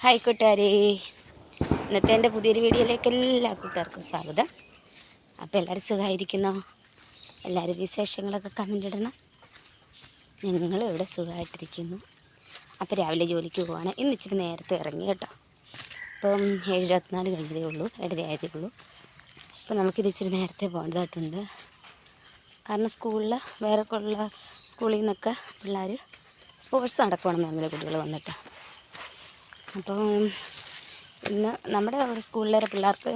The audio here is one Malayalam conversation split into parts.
ഹായ് കൂട്ടുകാരെ. ഇന്നത്തെ എന്റെ പുതിയൊരു വീഡിയോയിലേക്ക് എല്ലാ കൂട്ടുകാർക്കും സ്വാഗതം. അപ്പോൾ എല്ലാവരും സുഖമായിരിക്കുന്നോ? എല്ലാവരും വിശേഷങ്ങളൊക്കെ കമന്റ് ഇടണം. ഞങ്ങൾ ഇവിടെ സുഖമായിട്ടിരിക്കുന്നു. അപ്പോൾ രാവിലെ ജോലിക്ക് പോവാണ്. ഇന്ന് ഇച്ചിരി നേരത്തെ ഇറങ്ങി കേട്ടോ. ഇപ്പം ഏഴ് ഇരുപത്തിനാല് കഴിഞ്ഞതേ ഉള്ളൂ ഏഴര ആയതേ ഉള്ളൂ. അപ്പോൾ നമുക്കിത് ഇച്ചിരി നേരത്തെ പോകേണ്ടതായിട്ടുണ്ട്. കാരണം സ്കൂളിൽ വേറെ ഉള്ള സ്കൂളിൽ നിന്നൊക്കെ പിള്ളേർ സ്പോർട്സ് നടക്കുവാണെന്ന് പറഞ്ഞ കുട്ടികൾ വന്നിട്ട്. അപ്പം ഇന്ന് നമ്മുടെ അവിടെ സ്കൂളിലെ പിള്ളേർക്ക്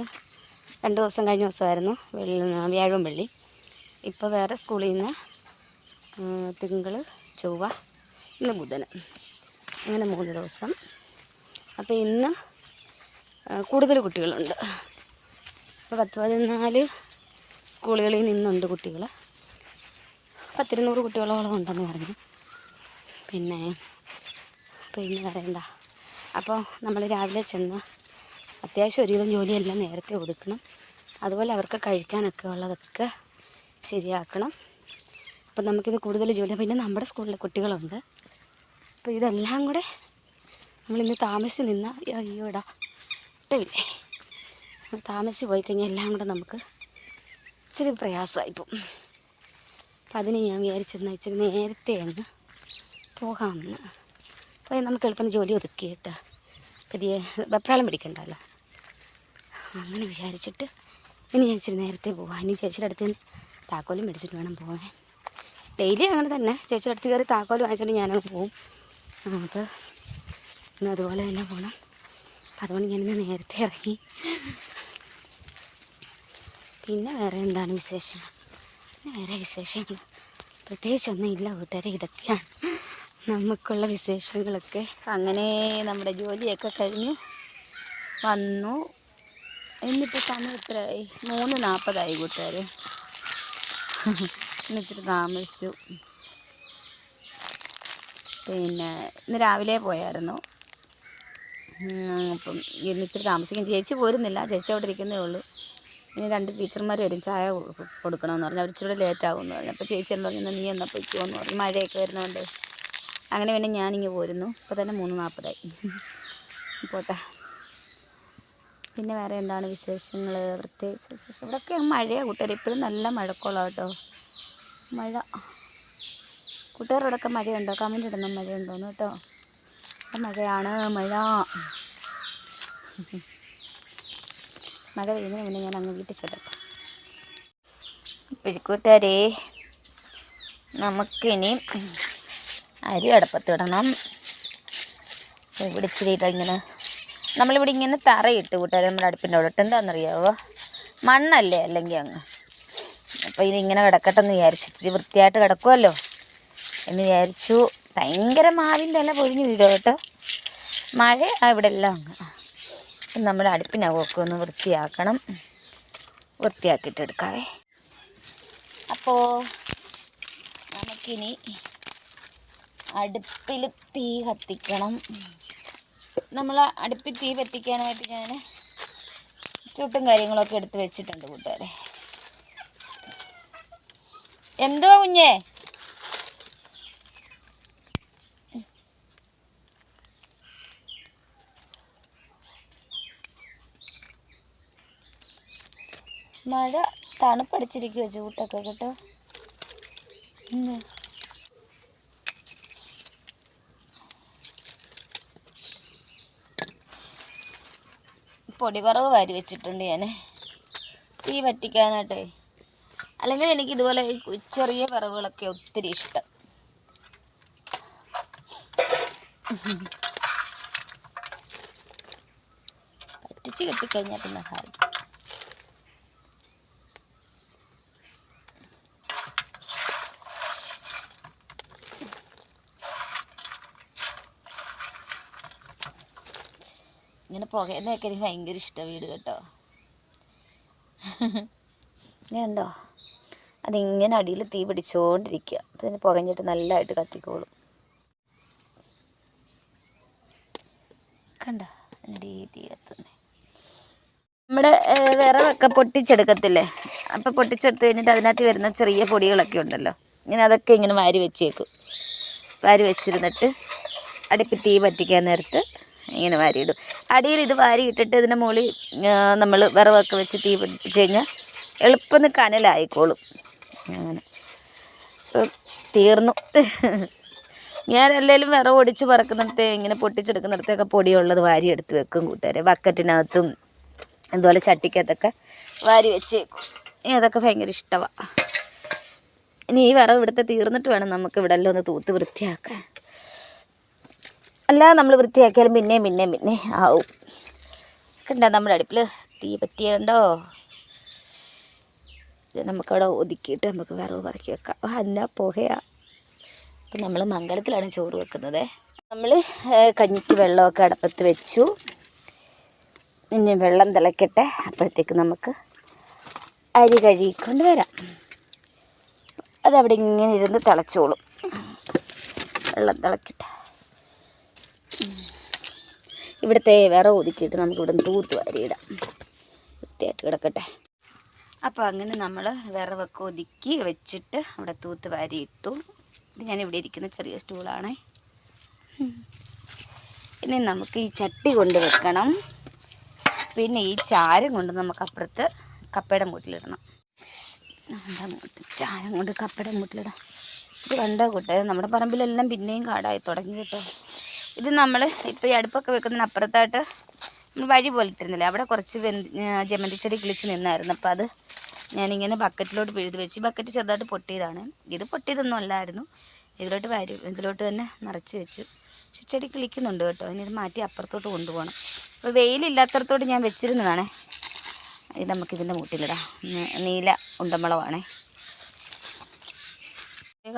രണ്ട് ദിവസം കഴിഞ്ഞ ദിവസമായിരുന്നു വെള്ളി വ്യാഴവും വെള്ളി. ഇപ്പോൾ വേറെ സ്കൂളിൽ നിന്ന് തിങ്കൾ ചൊവ്വ ഇന്ന് ബുധൻ അങ്ങനെ മൂന്ന് ദിവസം. അപ്പോൾ ഇന്ന് കൂടുതൽ കുട്ടികളുണ്ട്. ഇപ്പോൾ പത്ത് പതിനാല് സ്കൂളുകളിൽ നിന്നുണ്ട് കുട്ടികൾ പത്തിരുന്നൂറ് കുട്ടികളോളം ഉണ്ടെന്ന് പറഞ്ഞു. പിന്നെ പിന്നെ പറയണ്ട അപ്പോൾ നമ്മൾ രാവിലെ ചെന്ന് അത്യാവശ്യം ഒരുവിധം ജോലിയെല്ലാം നേരത്തെ ഒതുക്കണം. അതുപോലെ അവർക്ക് കഴിക്കാനൊക്കെ ഉള്ളതൊക്കെ ശരിയാക്കണം. അപ്പം നമുക്കിത് കൂടുതൽ ജോലി പിന്നെ നമ്മുടെ സ്കൂളിലെ കുട്ടികളുണ്ട്. അപ്പോൾ ഇതെല്ലാം കൂടെ നമ്മളിന്ന് താമസിച്ച് നിന്ന അയ്യോടാ ഇട്ടില്ലേ താമസിച്ച് പോയി കഴിഞ്ഞാൽ എല്ലാം കൂടെ നമുക്ക് ഇച്ചിരി പ്രയാസമായി പോകും. അപ്പം അതിന് ഞാൻ വിചാരിച്ചിരുന്ന ഇച്ചിരി നേരത്തെ അങ്ങ് പോകാമെന്ന്. അപ്പോൾ നമുക്ക് എളുപ്പം ജോലി ഒതുക്കിയിട്ട് പുതിയ വെപ്രാളം പിടിക്കണ്ടല്ലോ. അങ്ങനെ വിചാരിച്ചിട്ട് ഇനി ഞാൻ ഇച്ചിരി നേരത്തെ പോവാം. ഇനി ചേച്ചിയുടെ അടുത്ത് താക്കോലും മേടിച്ചിട്ട് വേണം പോകാൻ ഡെയിലി അങ്ങനെ തന്നെ. ചേച്ചിയുടെ അടുത്ത് കയറി താക്കോൽ വാങ്ങിച്ചുകൊണ്ട് ഞാനങ്ങ് പോവും. അപ്പോൾ ഇന്ന് അതുപോലെ തന്നെ പോകണം അതുകൊണ്ട് ഞാനിന്ന് നേരത്തെ ഇറങ്ങി. പിന്നെ വേറെ എന്താണ് വിശേഷം? വേറെ വിശേഷങ്ങൾ. പ്രത്യേകിച്ചൊന്നും ഇല്ല. കൂട്ടുകാരെ ഇതൊക്കെയാണ്. നമുക്കുള്ള വിശേഷങ്ങളൊക്കെ. അങ്ങനെ നമ്മുടെ ജോലിയൊക്കെ കഴിഞ്ഞ് വന്നു. എന്നിട്ട് സമയം എത്രയായി മൂന്ന് നാൽപ്പതായി കൂട്ടുകാർ എന്നിട്ട് താമസിച്ചു. പിന്നെ ഇന്ന് രാവിലെ പോയായിരുന്നു. അപ്പം എന്നിട്ട് താമസിക്കും. ചേച്ചി പോരുന്നില്ല. ചേച്ചി അവിടെ ഇരിക്കുന്നേ ഉള്ളൂ. ഇനി രണ്ട് ടീച്ചർമാർ വരും. ചായ കൊടുക്കണമെന്ന് പറഞ്ഞു. അവർ ഇച്ചിരി ലേറ്റ് ആകുമെന്ന് പറഞ്ഞു. അപ്പോൾ ചേച്ചി എന്ന് പറഞ്ഞു "എന്നാ നീ എന്നാൽ പൊയ്ക്കുമെന്ന് പറഞ്ഞു. മഴയൊക്കെ വരുന്നതുകൊണ്ട് അങ്ങനെ പിന്നെ ഞാനിങ്ങ് പോരുന്നു. ഇപ്പോൾ തന്നെ മൂന്ന് നാൽപ്പതായി. പോട്ടെ. പിന്നെ വേറെ എന്താണ് വിശേഷങ്ങൾ പ്രത്യേകിച്ച് വിശേഷം. ഇവിടെയൊക്കെ മഴയാണ് കൂട്ടുകാർ ഇപ്പോഴും നല്ല മഴക്കോളാം കേട്ടോ. മഴ. കൂട്ടുകാരോടൊക്കെ മഴയുണ്ടോ? കമന്റ് ഇടണം മഴയുണ്ടോന്ന് കേട്ടോ. മഴയാണ്. മഴ. മഴ പെയ്യുന്നതിന് മുന്നേ ഞാൻ അങ്ങ് വീട്ടിൽ ചെല്ലട്ടെ. പിഴിക്കൂട്ടുകാരെ നമുക്കിനി അരി അടുപ്പത്തിടണം. ഇവിടെ ഇച്ചിരി ഇതാ ഇങ്ങനെ. നമ്മളിവിടെ ഇങ്ങനെ തറയിട്ട് കൂട്ടുകാർ നമ്മുടെ അടുപ്പിന്റെ അവിടെ ഇട്ട്. എന്താണെന്നറിയാവോ മണ്ണല്ലേ അല്ലെങ്കിൽ അങ്ങ്. അപ്പോൾ ഇതിങ്ങനെ കിടക്കട്ടെ എന്ന് വിചാരിച്ചു ഇച്ചിരി വൃത്തിയായിട്ട് കിടക്കുമല്ലോ എന്ന് വിചാരിച്ചു. ഭയങ്കര മാവിന്റെ എല്ലാം പൊഴിഞ്ഞ് വീഴും കേട്ടോ? മഴ ഇവിടെ എല്ലാം അങ്ങ് നമ്മുടെ അടുപ്പിനകമൊക്കെ ഒന്ന് വൃത്തിയാക്കണം. വൃത്തിയാക്കിയിട്ട് എടുക്കാവേ. അപ്പോൾ നമുക്കിനി അടുപ്പിൽ തീ കത്തിക്കണം. നമ്മൾ അടുപ്പിൽ തീ കത്തിക്കാനായിട്ട് ഞാൻ ചുട്ടും കാര്യങ്ങളൊക്കെ എടുത്ത് വെച്ചിട്ടുണ്ട് കൂട്ടുകാരെ. എന്തുവാ കുഞ്ഞേ? മഴ തണുപ്പടിച്ചിരിക്കുവോ ചൂട്ടൊക്കെ കേട്ടോ. പൊടിവറവ് വാരി വെച്ചിട്ടുണ്ട് ഞാൻ തീ വറ്റിക്കാനായിട്ടേ. അല്ലെങ്കിൽ എനിക്ക് ഇതുപോലെ ചെറിയ വിറവുകളൊക്കെ ഒത്തിരി ഇഷ്ടം. പറ്റിച്ച് കെട്ടിക്കഴിഞ്ഞാൽ പിന്നെ ഹാരി ഇങ്ങനെ പുകയെന്നൊക്കെ എനിക്ക് ഭയങ്കര ഇഷ്ടം വീട് കേട്ടോ. ഇങ്ങനെന്തോ അതിങ്ങനെ അടിയിൽ തീ പിടിച്ചുകൊണ്ടിരിക്കുക അപ്പം ഇതിന് പുകഞ്ഞിട്ട് നല്ലതായിട്ട് കത്തിക്കോളും. കണ്ട? അടി തീ കത്തുന്നേ. നമ്മുടെ വിറവൊക്കെ പൊട്ടിച്ചെടുക്കത്തില്ലേ? അപ്പം പൊട്ടിച്ചെടുത്ത് കഴിഞ്ഞിട്ട് അതിനകത്ത് വരുന്ന ചെറിയ പൊടികളൊക്കെ ഉണ്ടല്ലോ. ഇങ്ങനെ അതൊക്കെ ഇങ്ങനെ വാരി വെച്ചേക്കും. വാരി വെച്ചിരുന്നിട്ട് അടുപ്പിൽ തീ പറ്റിക്കാൻ നേരത്ത് ഇങ്ങനെ വാരിയിടും. അടിയിൽ ഇത് വാരി ഇട്ടിട്ട് ഇതിന്റെ മുകളിൽ നമ്മൾ വിറവൊക്കെ വെച്ച് തീ പിടിപ്പിച്ച് കഴിഞ്ഞാൽ എളുപ്പം കനലായിക്കോളും. അങ്ങനെ. തീർന്നു. ഞാൻ എല്ലാവരും വിറവ് ഒടിച്ച് പറക്കുന്നിടത്തെ ഇങ്ങനെ പൊട്ടിച്ചെടുക്കുന്നിടത്തൊക്കെ പൊടിയുള്ളത് വാരി എടുത്ത് വെക്കും കൂട്ടുകാരെ. ബക്കറ്റിനകത്തും അതുപോലെ ചട്ടിക്കകത്തൊക്കെ വാരി ഇനി അതൊക്കെ ഭയങ്കര ഇഷ്ടമാണ് ഇനി ഈ വിറവ് ഇവിടുത്തെ തീർന്നിട്ട് വേണം നമുക്ക് ഇവിടെ എല്ലാം ഒന്ന് തൂത്ത് വൃത്തിയാക്കാൻ. അല്ലാതെ നമ്മൾ വൃത്തിയാക്കിയാലും പിന്നെയും പിന്നെയും പിന്നെ ആവും. കണ്ടോ നമ്മുടെ അടുപ്പിൽ തീ പറ്റിയുണ്ടോ ഇത് നമുക്കവിടെ ഒതുക്കിയിട്ട് നമുക്ക് വിറവ് പറക്കി വെക്കാം. എന്നാ പുകയാ. അപ്പം നമ്മൾ മംഗളത്തിലാണ് ചോറ് വെക്കുന്നത്. നമ്മൾ കഞ്ഞിക്ക് വെള്ളമൊക്കെ അടുപ്പത്ത് വെച്ചു. ഇനി വെള്ളം തിളയ്ക്കട്ടെ അപ്പോഴത്തേക്ക് നമുക്ക് അരി കഴുകിക്കൊണ്ട് വരാം. അതവിടെ ഇങ്ങനെ ഇരുന്ന് തിളച്ചോളും. വെള്ളം തിളക്കട്ടെ. ഇവിടുത്തെ വിറവ് ഒതുക്കിയിട്ട് നമുക്ക് ഇവിടെ തൂത്ത് വാരിയിടാം. വൃത്തിയായിട്ട് കിടക്കട്ടെ. അപ്പോൾ അങ്ങനെ നമ്മൾ വിറവൊക്കെ ഒതുക്കി വെച്ചിട്ട് അവിടെ തൂത്ത് വാരിയിട്ടു. ഇത് ഞാൻ ഇവിടെ ഇരിക്കുന്ന ചെറിയ സ്റ്റൂളാണ്. ഇനി നമുക്ക് ഈ ചട്ടി കൊണ്ട് വെക്കണം. പിന്നെ ഈ ചാരം കൊണ്ട് നമുക്ക് അപ്പുറത്ത് കപ്പയുടെ മൂട്ടിലിടണം. ചാരം കൊണ്ട് കപ്പയുടെ മൂട്ടിലിടാം. ഇത് കണ്ടോ കൂട്ടെ നമ്മുടെ പറമ്പിലെല്ലാം പിന്നെയും കാടായി തുടങ്ങി കേട്ടോ. ഇത് നമ്മൾ ഇപ്പോൾ ഈ അടുപ്പൊക്കെ വെക്കുന്നതിന് അപ്പുറത്തായിട്ട് നമ്മൾ വഴി പോലെ ഇട്ടിരുന്നില്ലേ അവിടെ കുറച്ച് ജമന്തി ചെടി കിളിച്ച് നിന്നായിരുന്നു. അപ്പോൾ അത് ഞാനിങ്ങനെ ബക്കറ്റിലോട്ട് പിഴുതി വെച്ച് ബക്കറ്റ് ചെറുതായിട്ട് പൊട്ടിയതാണ്. ഇത് പൊട്ടിയതൊന്നും അല്ലായിരുന്നു. ഇതിലോട്ട് വാരി ഇതിലോട്ട് തന്നെ നിറച്ച് വെച്ചു. പക്ഷെ ചെടി കിളിക്കുന്നുണ്ട് കേട്ടോ. ഇനി ഇത് മാറ്റി അപ്പുറത്തോട്ട് കൊണ്ടുപോകണം. അപ്പോൾ വെയിലില്ലാത്തടത്തോട്ട് ഞാൻ വെച്ചിരുന്നതാണേ. ഇത് നമുക്കിതിന്റെ മൂട്ടിലിടാം. നീല ഉണ്ടമ്പളമാണേ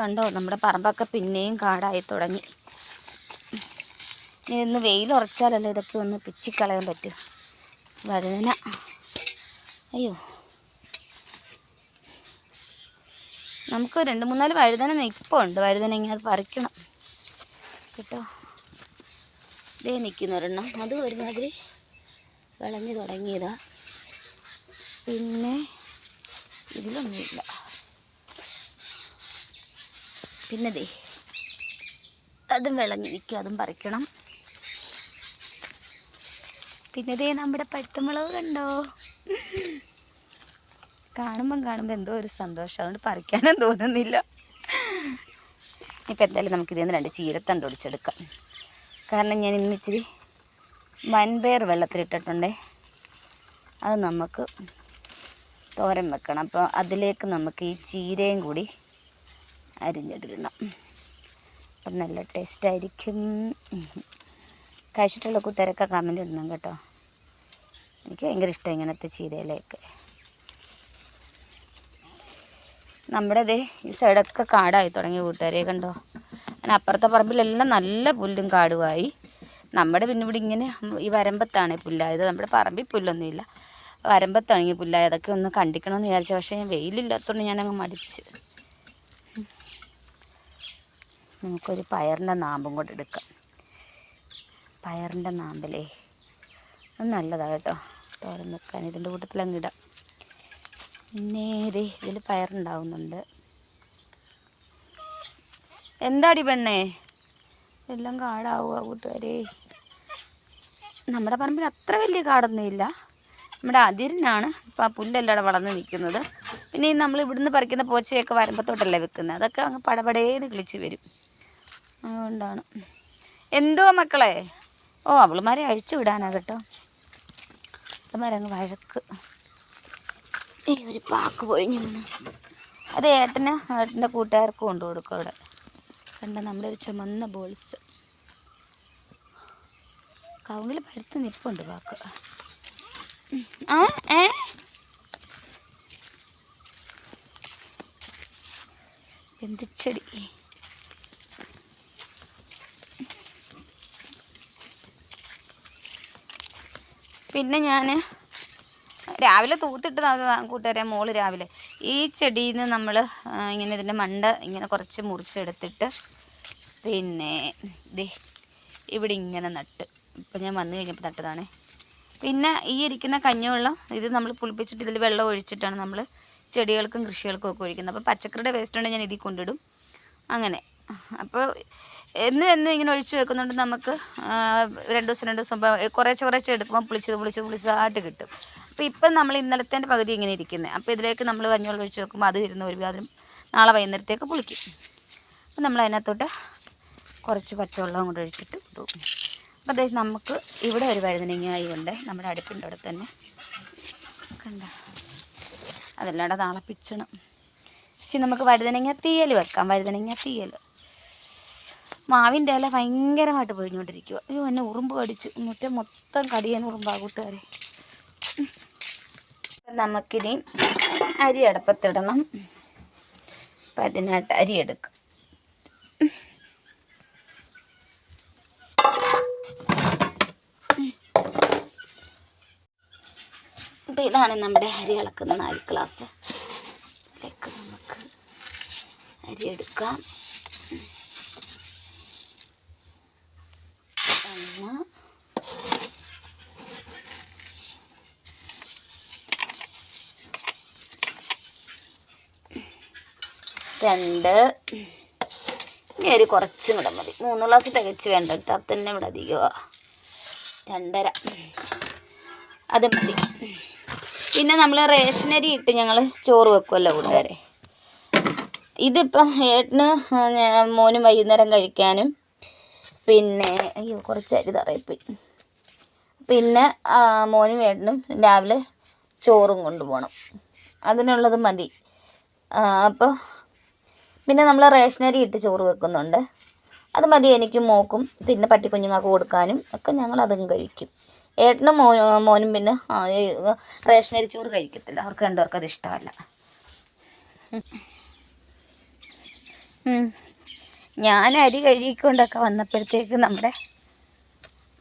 കണ്ടോ? നമ്മുടെ പറമ്പൊക്കെ പിന്നെയും കാടായി തുടങ്ങി. ഇന്ന് വെയിൽ ഉറച്ചാലല്ലോ ഇതൊക്കെ ഒന്ന് പിച്ചിക്കളയാൻ പറ്റും. വഴുതന അയ്യോ. നമുക്ക് രണ്ട് മൂന്നാൽ വഴുതന നിൽപ്പുണ്ട് വഴുതന ഇങ്ങനെ അത് പറിക്കണം. കേട്ടോ? ഇതേ നിൽക്കുന്ന ഒരെണ്ണം. അത് ഒരുമാതിരി വിളഞ്ഞു തുടങ്ങിയതാ. പിന്നെ ഇതിലൊന്നുമില്ല. പിന്നെ ദേ അതും വിളഞ്ഞിരിക്കും അതും പറിക്കണം. പിന്നെ ദേ നമ്മുടെ പഴുത്തമുളക് കണ്ടോ? കാണുമ്പം കാണുമ്പോൾ എന്തോ ഒരു സന്തോഷം. അതുകൊണ്ട് പറിക്കാനും തോന്നുന്നില്ല. ഇപ്പം എന്തായാലും നമുക്കിതിൽ നിന്ന് രണ്ട് ചീരത്തണ്ട് ഒടിച്ചെടുക്കാം. കാരണം ഞാൻ ഇന്ന് ഇച്ചിരി വൻപയർ വെള്ളത്തിലിട്ടിട്ടുണ്ടേ. അത് നമുക്ക് തോരൻ വെക്കണം. അപ്പോൾ അതിലേക്ക് നമുക്ക് ഈ ചീരയും കൂടി അരിഞ്ഞിടണം. അപ്പം നല്ല ടേസ്റ്റായിരിക്കും കഴിച്ചിട്ടുള്ള കൂട്ടുകാരൊക്കെ കമന്റ് ഇടണം കേട്ടോ. എനിക്ക് ഭയങ്കര ഇഷ്ടം ഇങ്ങനത്തെ ചീരയിലേക്ക്. നമ്മുടെ ദേ ഈ സൈഡൊക്കെ കാടായി തുടങ്ങി കൂട്ടുകാരെ കണ്ടോ? അങ്ങനെ അപ്പുറത്തെ പറമ്പിലെല്ലാം നല്ല പുല്ലും കാടുമായി. നമ്മുടെ പിന്നെ ഇവിടെ ഇങ്ങനെ ഈ വരമ്പത്താണ് പുല്ലായത്. നമ്മുടെ പറമ്പിൽ പുല്ലൊന്നുമില്ല. വരമ്പത്താണ് ഈ അതൊക്കെ ഒന്ന് കണ്ടിക്കണമെന്ന് വിചാരിച്ചു. പക്ഷേ ഞാൻ വെയിലില്ലാത്തതുകൊണ്ട് ഞാനങ്ങ് മടിച്ച്. നമുക്കൊരു പയറിന്റെ നാമ്പും കൂടെ എടുക്കാം. പയറിന്റെ നാമ്പലേ. അത് നല്ലതാണ് കേട്ടോ. തോരൻ വെക്കാൻ. ഇതിന്റെ കൂട്ടത്തിൽ അങ്ങ് ഇടാം. നേരെ ഇതിൽ പയറുണ്ടാവുന്നുണ്ട്. എന്താടി പെണ്ണേ? എല്ലാം കാടാവുക കൂട്ടുകാരെ. നമ്മുടെ പറമ്പിൽ അത്ര വലിയ കാടൊന്നുമില്ല നമ്മുടെ അതിരിനാണ് ഇപ്പോൾ ആ പുല്ലെല്ലാം അവിടെ വളർന്ന് നിൽക്കുന്നത്. പിന്നെ ഈ നമ്മൾ ഇവിടുന്ന് പറിക്കുന്ന പോച്ചയൊക്കെ വരമ്പത്തോട്ടല്ലേ വെക്കുന്നത്? അതൊക്കെ അങ്ങ് പടപടേന്ന് കിളിച്ച് വരും. അതുകൊണ്ടാണ്. എന്തോ മക്കളെ? ഓ അവളുമാരെ അഴിച്ചു വിടാനാ കേട്ടോ. അവന്മാരങ്ങ് വഴക്ക്. ഈ ഒരു പാക്ക് പൊഴിഞ്ഞു വീണ്. അത് ഏട്ടന് ഏട്ടന്റെ കൂട്ടുകാർക്ക് കൊണ്ടു കൊടുക്കും അവിടെ. കണ്ട നമ്മുടെ ഒരു ചുമന്ന ബോൾസ്. കവുങ്ങിൽ പഴുത്ത് നിൽപ്പുണ്ട് പാക്ക്. ആ ഏ? ബന്ധിച്ചെടി പിന്നെ ഞാൻ രാവിലെ തൂത്തിട്ട് കൂട്ടുകാരെ മോൾ രാവിലെ. ഈ ചെടിയിൽ നിന്ന് നമ്മൾ ഇങ്ങനെ ഇതിന്റെ മണ്ട ഇങ്ങനെ കുറച്ച് മുറിച്ചെടുത്തിട്ട് പിന്നെ ദേ ഇവിടെ ഇങ്ങനെ നട്ട്. ഇപ്പം ഞാൻ വന്നു കഴിഞ്ഞപ്പോൾ നട്ടതാണ്. പിന്നെ ഈ ഇരിക്കുന്ന കഞ്ഞിവെള്ളം ഇത് നമ്മൾ പുളിപ്പിച്ചിട്ട് ഇതിൽ വെള്ളം ഒഴിച്ചിട്ടാണ് നമ്മൾ ചെടികൾക്കും കൃഷികൾക്കും ഒക്കെ ഒഴിക്കുന്നത്. അപ്പോൾ പച്ചക്കറിയുടെ വേസ്റ്റ് ഉണ്ടെങ്കിൽ ഞാൻ ഇതിൽ കൊണ്ടിടും. അങ്ങനെ. അപ്പോൾ എന്നും എന്നും ഇങ്ങനെ ഒഴിച്ച് വെക്കുന്നുണ്ട് നമുക്ക് രണ്ട് ദിവസം രണ്ട് ദിവസം കുറേശ്ശെ കുറേശ്ശെ എടുക്കുമ്പോൾ പുളിച്ചത് പുളിച്ചത് പുളിച്ചതായിട്ട് കിട്ടും. അപ്പോൾ ഇപ്പം നമ്മൾ ഇന്നലത്തേന്റെ പകുതി ഇങ്ങനെ ഇരിക്കുന്നത് അപ്പോൾ ഇതിലേക്ക് നമ്മൾ കഞ്ഞിവെള്ളം ഒഴിച്ച് വെക്കുമ്പോൾ അത് ഇരുന്ന് ഒരു അതിനും നാളെ വൈകുന്നേരത്തേക്ക് പുളിക്കും. അപ്പം നമ്മൾ അതിനകത്തോട്ട് കുറച്ച് പച്ചവെള്ളം കൂടെ ഒഴിച്ചിട്ട് പോകും അപ്പോൾ അതായത് നമുക്ക് ഇവിടെ ഒരു വഴുതനങ്ങായി ഉണ്ട്. നമ്മുടെ അടുപ്പിന്റെ അവിടെ തന്നെ. കണ്ട? അതല്ലാണ്ട് നാളെ പിച്ചണം. ഇച്ചിരി നമുക്ക് വഴുതനങ്ങ തീയൽ വെക്കാം. വഴുതനങ്ങ തീയൽ. മാവിന്റെ ഇല ഭയങ്കരമായിട്ട് പൊഴിഞ്ഞുകൊണ്ടിരിക്കുക അയ്യോ എന്നെ ഉറുമ്പ് കടിച്ചു. മുറ്റം മൊത്തം കടിയാൻ ഉറുമ്പാ കൂട്ടുകാരെ. നമുക്കിനി അരി അടപ്പത്തിടണം. അപ്പം അതിനായിട്ട് അരി എടുക്കും. അപ്പം ഇതാണ് നമ്മുടെ അരി ഇളക്കുന്ന നാല് ഗ്ലാസ്. നമുക്ക് അരി എടുക്കാം ഒന്ന് രണ്ട്. ഇനി ഒരു കുറച്ചും കൂടെ മതി. മൂന്ന് ഗ്ലാസ് തികച്ച് വേണ്ട കേട്ടോ. തന്നെ ഇവിടെ അധികമാണ് രണ്ടര. അത് മതി. പിന്നെ നമ്മൾ റേഷനരി ഇട്ട് ഞങ്ങൾ ചോറ് വെക്കുമല്ലോ കൂട്ടുകാരെ. ഇതിപ്പം ഏട്ടന് മോനും വൈകുന്നേരം കഴിക്കാനും പിന്നെ അയ്യോ കുറച്ച് അരി തറയിപ്പോയി. പിന്നെ മോനും ഏട്ടനും രാവിലെ ചോറും കൊണ്ടുപോകണം അതിനുള്ളത് മതി. അപ്പോൾ പിന്നെ നമ്മൾ റേഷനരി ഇട്ട് ചോറ് വെക്കുന്നുണ്ട്. അത് മതി എനിക്ക് മോക്കും പിന്നെ പട്ടിക്കുഞ്ഞുങ്ങൾക്ക് കൊടുക്കാനും ഒക്കെ ഞങ്ങൾ അതും കഴിക്കും. ഏട്ടനും മോ മോനും പിന്നെ റേഷനരി ചോറ് കഴിക്കത്തില്ല. അവർക്ക് രണ്ടുപേർക്കും അത് ഇഷ്ടമല്ല. ഞാൻ അരി കഴുകിക്കൊണ്ടൊക്കെ വന്നപ്പോഴത്തേക്ക് നമ്മുടെ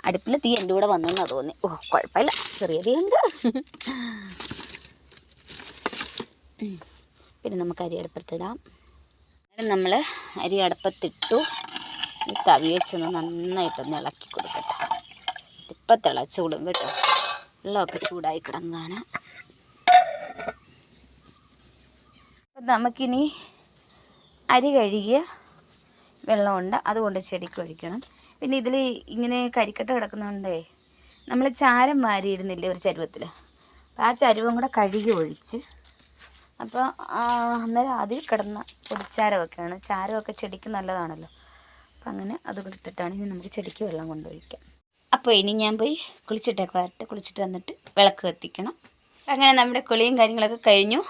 അടുപ്പിൽ തീ എന്റെ കൂടെ വന്നെന്നാ തോന്നി ഓ കുഴപ്പമില്ല. ചെറിയ തീ ഉണ്ട്. പിന്നെ നമുക്ക് അരി അടുപ്പത്തിടാം നമ്മൾ അരി അടുപ്പത്തിട്ടു. ഈ തവി വെച്ചൊന്ന് നന്നായിട്ടൊന്ന് ഇളക്കി കൊടുക്കട്ടെ. ഇപ്പം തിളച്ചോളും കേട്ടോ. വെള്ളമൊക്കെ ചൂടായി കിടന്നതാണ്. നമുക്കിനി അരി കഴുകിയ വെള്ളമുണ്ട്. അതുകൊണ്ട് ചെടിക്ക് ഒഴിക്കണം. പിന്നെ ഇതിൽ ഇങ്ങനെ കരിക്കട്ട കിടക്കുന്നുണ്ടേ നമ്മൾ ചാരം വാരിയിരുന്നില്ലേ ഒരു ചരുവത്തിൽ അപ്പോൾ ആ ചരുവം കൂടെ കഴുകി ഒഴിച്ച് അപ്പോൾ അന്നേരം അതിൽ കിടന്ന പൊടിച്ചാരമൊക്കെയാണ് ചാരമൊക്കെ ചെടിക്ക് നല്ലതാണല്ലോ. അപ്പം അങ്ങനെ അത് കൊടുത്തിട്ടാണ് ഇനി നമുക്ക് ചെടിക്ക് വെള്ളം കൊണ്ടൊഴിക്കാം അപ്പോൾ ഇനി ഞാൻ പോയി കുളിച്ചിട്ടൊക്കെ വരട്ടെ. കുളിച്ചിട്ട് വന്നിട്ട് വിളക്ക് കത്തിക്കണം. അങ്ങനെ നമ്മുടെ കുളിയും കാര്യങ്ങളൊക്കെ കഴിഞ്ഞു.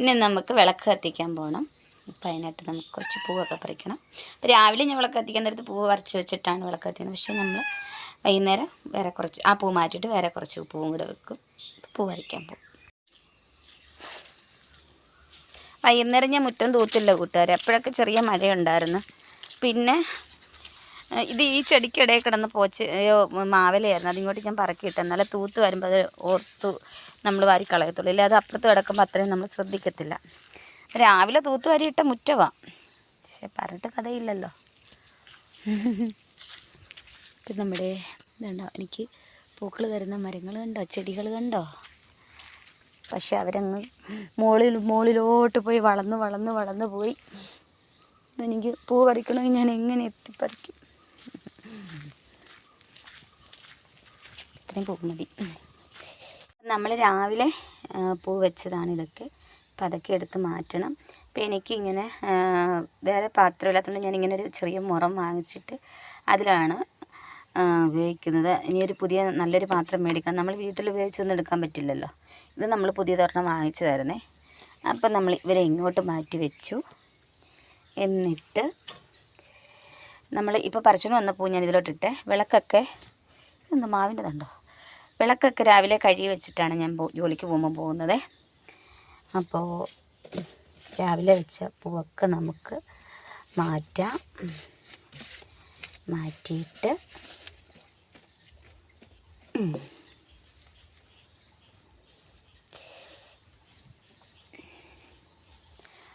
ഇനി നമുക്ക് വിളക്ക് കത്തിക്കാൻ പോകണം അപ്പം അതിനായിട്ട് നമുക്ക് കുറച്ച് പൂവൊക്കെ പറിക്കണം. അപ്പോൾ രാവിലെ ഞാൻ വിളക്ക് കത്തിക്കാൻ നേരത്ത് പൂവ് പറിച്ച് വെച്ചിട്ടാണ് വിളക്ക് കത്തിക്കുന്നത്. പക്ഷേ നമ്മൾ വൈകുന്നേരം വേറെ കുറച്ച് ആ പൂ മാറ്റിയിട്ട് വേറെ കുറച്ച് പൂവും കൂടെ വെക്കും. പൂ പറിക്കാൻ പോകും വൈകുന്നേരം ഞാൻ മുറ്റം തൂത്തില്ല കൂട്ടുകാരെ. അപ്പോഴൊക്കെ ചെറിയ മഴയുണ്ടായിരുന്നു. പിന്നെ ഇത് ഈ ചെടിക്കിടയിൽ കിടന്ന് പോച്ച് മാവലയായിരുന്നു. അതിങ്ങോട്ട് ഞാൻ പറക്കിയിട്ട് എന്നാലും തൂത്ത് വരുമ്പോൾ അത് ഓർത്തു നമ്മൾ വാരി കളയത്തുള്ളൂ. ഇല്ല അത് അപ്പുറത്ത് കിടക്കുമ്പോൾ അത്രയും നമ്മൾ ശ്രദ്ധിക്കത്തില്ല. രാവിലെ തൂത്ത് വാരിയിട്ട മുറ്റമാണ് പക്ഷെ പറഞ്ഞിട്ട് കഥയില്ലല്ലോ. ഇപ്പം നമ്മുടെ ഇതുണ്ടോ എനിക്ക് പൂക്കൾ തരുന്ന മരങ്ങൾ കണ്ടോ? ചെടികൾ കണ്ടോ? പക്ഷെ അവരങ്ങ് മുകളിൽ മുകളിലോട്ട് പോയി വളർന്ന് വളർന്ന് വളർന്ന് പോയി. എനിക്ക് പൂ പറിക്കണമെങ്കിൽ ഞാൻ എങ്ങനെ എത്തിപ്പറിക്കും ഇത്രയും പൂ മതി. നമ്മൾ രാവിലെ പൂ വെച്ചതാണ് ഇതൊക്കെ. അപ്പം അതൊക്കെ എടുത്ത് മാറ്റണം. അപ്പം എനിക്കിങ്ങനെ വേറെ പാത്രമില്ലാത്തതുകൊണ്ട് ഞാനിങ്ങനെ ഒരു ചെറിയ മുറം വാങ്ങിച്ചിട്ട് അതിലാണ് ഉപയോഗിക്കുന്നത്. ഇനിയൊരു പുതിയ നല്ലൊരു പാത്രം മേടിക്കണം. നമ്മൾ വീട്ടിൽ ഉപയോഗിച്ചൊന്നും എടുക്കാൻ പറ്റില്ലല്ലോ. ഇത് നമ്മൾ പുതിയതൊരെണ്ണം വാങ്ങിച്ചതായിരുന്നേ. അപ്പം നമ്മൾ ഇവരെ ഇങ്ങോട്ട് മാറ്റി വെച്ചു. എന്നിട്ട് നമ്മൾ ഇപ്പോൾ പറിച്ചുകൊണ്ട് വന്നപ്പോൾ ഞാൻ ഇതിലോട്ടിട്ടെ വിളക്കൊക്കെ എന്ത് മാവിന്റെതുണ്ടോ വിളക്കൊക്കെ രാവിലെ കഴുകി വെച്ചിട്ടാണ് ഞാൻ ജോലിക്ക് പോകുമ്പോൾ പോകുന്നത്. അപ്പോൾ രാവിലെ വെച്ച പൂവൊക്കെ നമുക്ക് മാറ്റാം. മാറ്റിയിട്ട്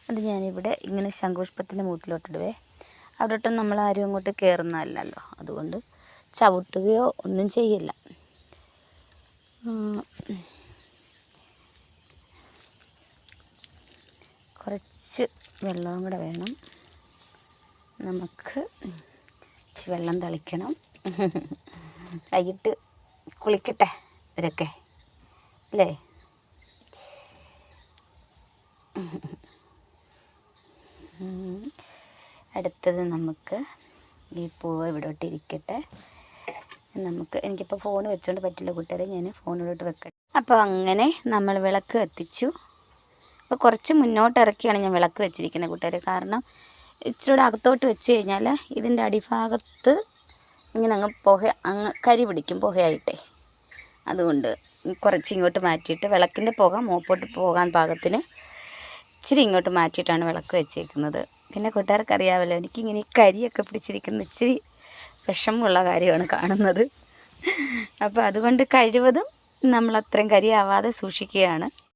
അത് ഞാനിവിടെ ഇങ്ങനെ ശംഖുപുഷ്പത്തിന്റെ മൂട്ടിലോട്ടിടുവേ. അവിടോട്ടും നമ്മൾ ആരും അങ്ങോട്ട് കയറുന്നതല്ലല്ലോ. അതുകൊണ്ട് ചവിട്ടുകയോ ഒന്നും ചെയ്യില്ല. കുറച്ച് വെള്ളവും കൂടെ വേണം. നമുക്ക് വെള്ളം തളിക്കണം. വൈകിട്ട് കുളിക്കട്ടെ ഇവരൊക്കെ. അല്ലേ? അടുത്തത് നമുക്ക് ഈ പൂവ് ഇവിടോട്ട് ഇരിക്കട്ടെ നമുക്ക് എനിക്കിപ്പോൾ ഫോൺ വെച്ചുകൊണ്ട് പറ്റില്ല കൂട്ടുകാരെ ഞാൻ ഫോണിലോട്ട് വെക്കട്ടെ. അപ്പോൾ അങ്ങനെ നമ്മൾ വിളക്ക് കത്തിച്ചു. അപ്പോൾ കുറച്ച് മുന്നോട്ട് ഇറക്കിയാണ് ഞാൻ വിളക്ക് വെച്ചിരിക്കുന്നത് കൂട്ടുകാരെ. കാരണം ഇച്ചിരി കൂടെ അകത്തോട്ട് വെച്ച് കഴിഞ്ഞാൽ ഇതിന്റെ അടിഭാഗത്ത് ഇങ്ങനെ അങ്ങ് പുക അങ്ങ് കരി പിടിക്കും പുകയായിട്ടേ. അതുകൊണ്ട് കുറച്ച് ഇങ്ങോട്ട് മാറ്റിയിട്ട് വിളക്കിന്റെ പുക മോപ്പോട്ട് പോകാൻ പാകത്തിന് ഇച്ചിരി ഇങ്ങോട്ട് മാറ്റിയിട്ടാണ് വിളക്ക് വെച്ചേക്കുന്നത്. പിന്നെ കൂട്ടുകാർക്ക് അറിയാമല്ലോ എനിക്കിങ്ങനെ കരിയൊക്കെ പിടിച്ചിരിക്കുന്ന ഇച്ചിരി വിഷമമുള്ള കാര്യമാണ് കാണുന്നത്. അപ്പോൾ അതുകൊണ്ട് കഴിവതും നമ്മൾ അത്രയും കരിയാവാതെ സൂക്ഷിക്കുകയാണ്.